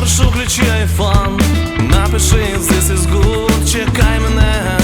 Спершу включи айфон, напиши this is good. Чекай мене,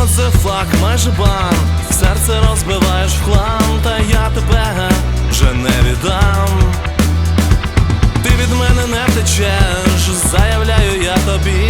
Вот флаг, майже бан Серце розбиваєш в хлам, та я тебе вже не віддам. Ти від мене не втечеш, заявляю я тобі,